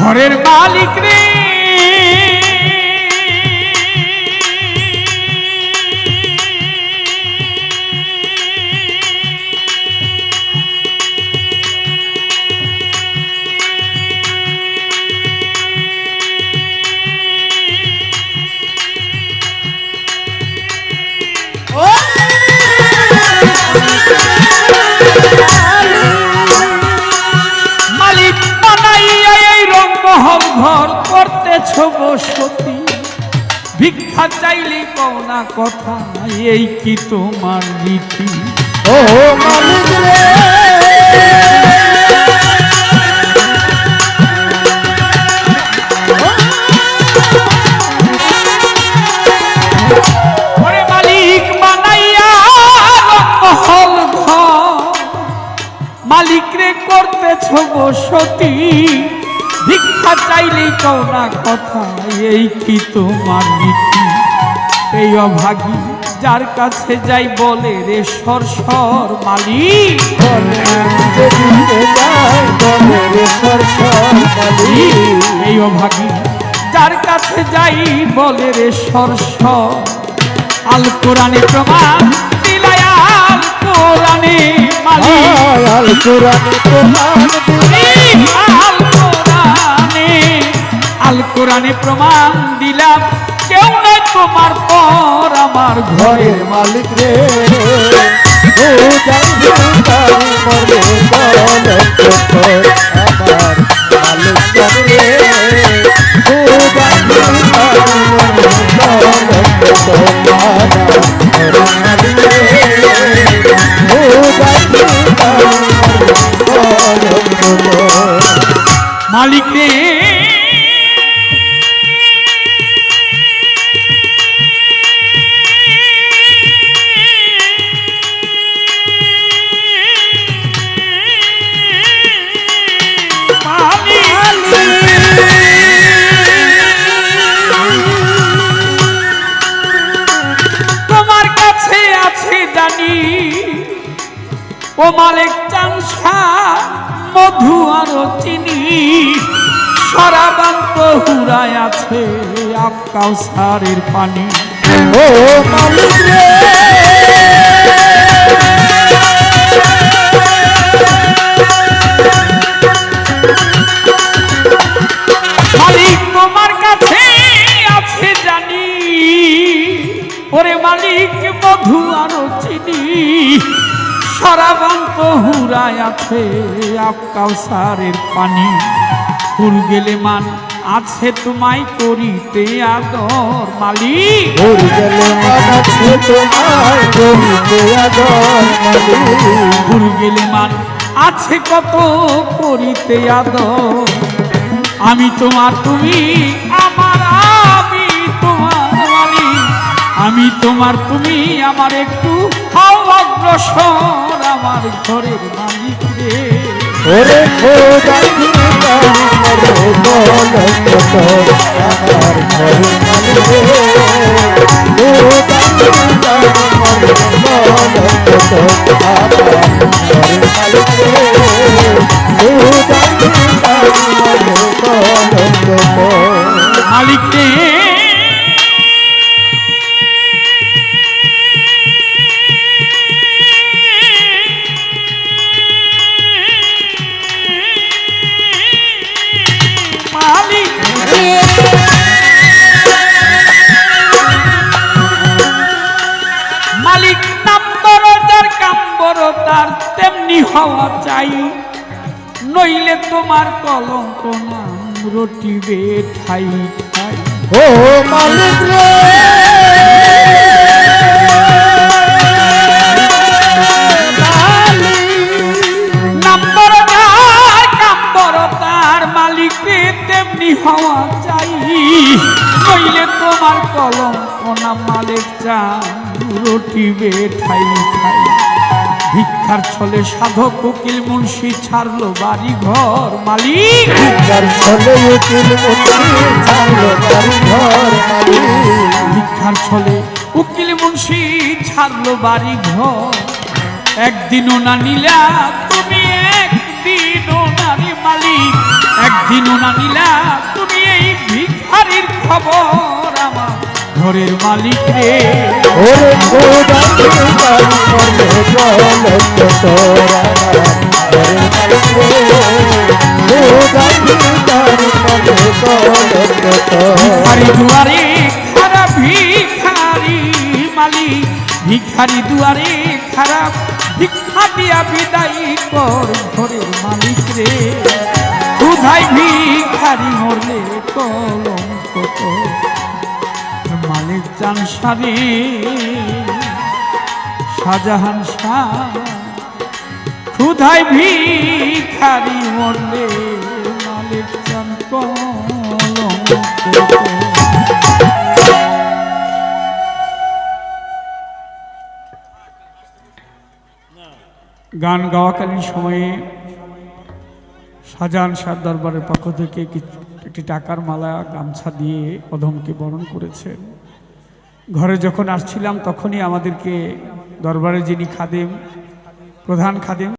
ঘরের মালিক রে রঙ্গহল ঘর করতেছ সতী। ভিক্ষা চাইলে কওনা কথা এই কি তোমার রীতি ও মালিক রে। মালিক রে করতেছ বসতি ভিক্ষা চাইলেই কওনা কথা এই কি তোমার রীতি এই অভাগী যার কাছে যাই বলে রে সর সর মালিক। এই অভাগী যার কাছে যাই বলে রে সর সর। আল কোরআনে প্রমাণ দিলাই আল কোরআনে আয় আল কোরআনে প্রমাণ দিলে কোরআনে প্রমাণ দিলাম কেউ নাই তোমার পর আমার ঘরের মালিক রে। ও মালিক চাংসা মধু আরও চিনি। সরাবান্ত হুরায় আছে আপ সারের পানি। ও মালিক রে। মালিক তোমার কাছে আছে জানি। ওরে মালিক মধু আর চিনি। সরাবান্ত হুরায় আছে আপ কাউসারের পানি। ফুল গেলে মান আছে তোমায় করিতে আদর মালিক। ওর গেলে মানাছে তোমার করিতে আদর ফুল গেলে মান আছে কত করিতে আদর। আমি তোমার তুমি আমার আমি তোমার মালিক। আমি তোমার তুমি আমার একটু হাও অগ্রসর আমার ঘরের মালিক রে। ওরে ঘরের মালিক রে। হওয়া চাই। নইলে তোমার কলঙ্ক নাম রটিবে ঠাই ঠাই। ও মালিক রে! হওয়া চাই। নইলে তোমার কলঙ্ক নাম মালিক চান রটিবে ঠাই ঠাই। ভিক্ষার ছলে সাধক উকিল মুন্সি ছাড়লো বাড়ি ঘর মালিক। ভিক্ষার ছলে উকিল মুন্সি ছাড়লো তার ঘর মালিক। ভিক্ষার ছলে উকিল মুন্সি ছাড়লো বাড়ি ঘর একদিনও না নিলা তুমি একদিনও নারী মালিক। একদিনও না নিলা তুমি এই ভিখারির খবর। ঘরের মালিক রে। ওরে ভিখারি দুয়ারে খারাপ ভিখারি মালিক। ভিখারি দুয়ারে খারাপ ভিক্ষা দিয়া বিদায় কর ঘরের মালিক রে। কোথায় ভিখারি মরলে কলঙ্ক তোর। মালিক চান সারে শাহজাহান শাহ, ক্ষুধায় ভিখারি মরলে মালিক চান গান গাওয়াকালীন সময়ে শাহজাহান শাহ দরবারের পক্ষ থেকে একটি টাকার মালা, গামছা দিয়ে অধমকে বরণ করেছেন। ঘরে যখন আসছিলাম তখনই আমাদেরকে দরবারে যিনি খাদেম প্রধান খাদেম